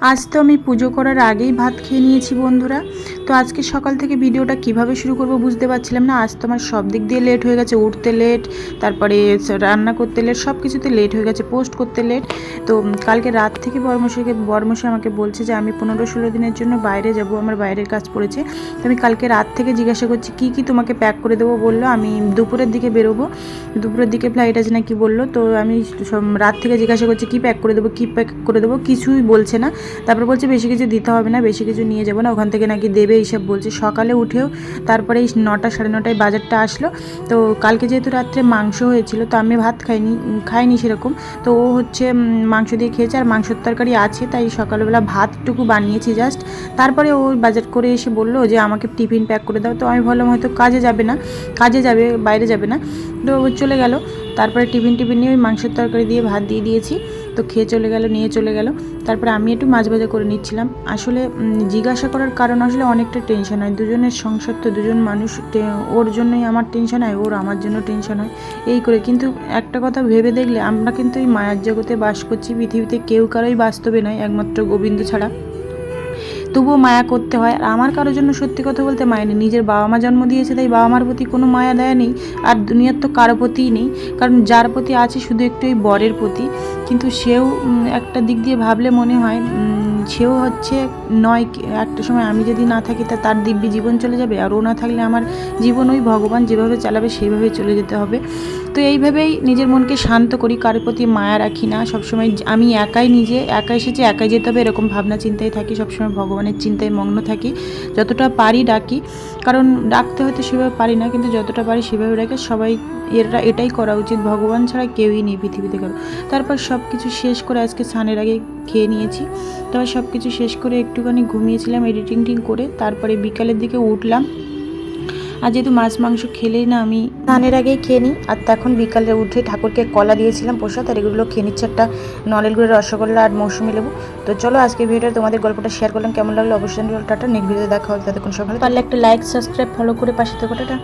আজ তো আমি পুজো করার আগেই ভাত খেয়ে নিয়েছি বন্ধুরা। তো আজকে সকাল থেকে ভিডিওটা কীভাবে শুরু করব বুঝতে পারছিলাম না। আজ তো আমার সব দিক দিয়ে লেট হয়ে গেছে। উঠতে লেট তারপরে রান্না করতে লেট সব কিছুতে লেট হয়ে গেছে। পোস্ট করতে লেট তো কালকে রাত থেকে বর্মশাইকে বর্মশাই আমাকে বলছে যে, আমি পনেরো ষোলো দিনের জন্য বাইরে যাব। আমার বাইরের কাজ পড়েছে। তো আমি কালকে রাত থেকে জিজ্ঞাসা করছি, কি কি তোমাকে প্যাক করে দেবো? বলল, আমি দুপুরের দিকে বেরোবো। দুপুরের দিকে ফ্লাইট আছে না কি বলল। তো আমি রাত থেকে জিজ্ঞাসা করছি, কি প্যাক করে দেবো? কি প্যাক করে দেবো? কিছুই বলছে না। তারপর বলছে, বেশি কিছু দিতে হবে না, বেশি কিছু নিয়ে যাব না। ওখান থেকে নাকি দেবে এইসব বলছে। সকালে উঠেও তারপরে এই নটা সাড়ে নটায় বাজারটা আসলো। তো কালকে যেহেতু রাত্রে মাংস হয়েছিল, তো আমি ভাত খাইনি খাইনি সেরকম। তো ও হচ্ছে মাংস দিয়ে খেয়েছে আর মাংসের তরকারি আছে, তাই সকালবেলা ভাতটুকু বানিয়েছি জাস্ট তারপরে ও বাজার করে এসে বলল যে, আমাকে টিফিন প্যাক করে দাও। তো আমি ভাবলাম, হয়তো কাজে যাবে না, কাজে যাবে, বাইরে যাবে না। তো চলে গেল। তারপরে টিফিন টিফিন নিয়ে ওই মাংসের তরকারি দিয়ে ভাত দিয়ে দিয়েছি। তো খেয়ে চলে গেল, নিয়ে চলে গেল। তারপরে আমি একটু মাছ ভাজা করে নিচ্ছিলাম। আসলে জিজ্ঞাসা করার কারণ আসলে অনেকটা টেনশন হয়। দুজনের সংসার তো দুজন মানুষ ওর জন্যই আমার টেনশন হয়, ওর আমার জন্য টেনশন হয়। এই করে। কিন্তু একটা কথা ভেবে দেখলে আমরা কিন্তু এই মায়ার জগতে বাস করছি। পৃথিবীতে কেউ কারোই বাস্তবে নয়, একমাত্র গোবিন্দ ছাড়া। তবুও মায়া করতে হয়। আর আমার কারোর জন্য সত্যি কথা বলতে মায়া নেই। নিজের বাবা মা জন্ম দিয়েছে, তাই বাবা মার প্রতি কোনো মায়া, দেয়া নেই। আর দুনিয়ার তো কারও প্রতিই নেই। কারণ যার প্রতি আছে শুধু একটু ওই বরের প্রতি। কিন্তু সেও একটা দিক দিয়ে ভাবলে মনে হয় সেও হচ্ছে নয় একটা সময় আমি যদি না থাকি তা তার দিব্যি জীবন চলে যাবে? আর ও না থাকলে আমার জীবন ওই ভগবান যেভাবে চালাবে সেইভাবে চলে যেতে হবে। তো এইভাবেই নিজের মনকে শান্ত করি, কারোর প্রতি মায়া রাখি না। সবসময় আমি একাই নিজে, একা এসেছি, একাই যেতে হবে এরকম ভাবনা চিন্তায় থাকি। সবসময় ভগবানের চিন্তায় মগ্ন থাকি। যতটা পারি ডাকি। কারণ ডাকতে হয়তো সেভাবে পারি না, কিন্তু যতটা পারি সেভাবে ডাকে। সবাই এরা, এটাই করা উচিত। ভগবান ছাড়া কেউই নেই পৃথিবীতে কারও। তারপর সব কিছু শেষ করে আজকে স্নানের আগে খেয়ে নিয়েছি। তারপর সব কিছু শেষ করে একটুখানি ঘুমিয়েছিলাম এডিটিং টিং করে। তারপরে বিকালের দিকে উঠলাম। আর যেহেতু মাছ, মাংস খেলেই না আমি ধানের আগেই খেয়ে নিই, আর তখন বিকালে উঠে ঠাকুরকে কলা দিয়েছিলাম প্রসাদ, আর এগুলো খেয়ে নিচ্ছে একটা নলেল গুড়ের রসগোল্লা আর মৌসুমি লেবু। তো চলো আজকে ভিডিওটা তোমাদের গল্পটা শেয়ার করলাম, কেমন লাগল অবশ্যই টাটা নেক্সট ভিডিওতে দেখা হবে, ততক্ষণ সকালে পারলে একটা লাইক সাবস্ক্রাইব ফলো করে পাশে থাকো, টাটা।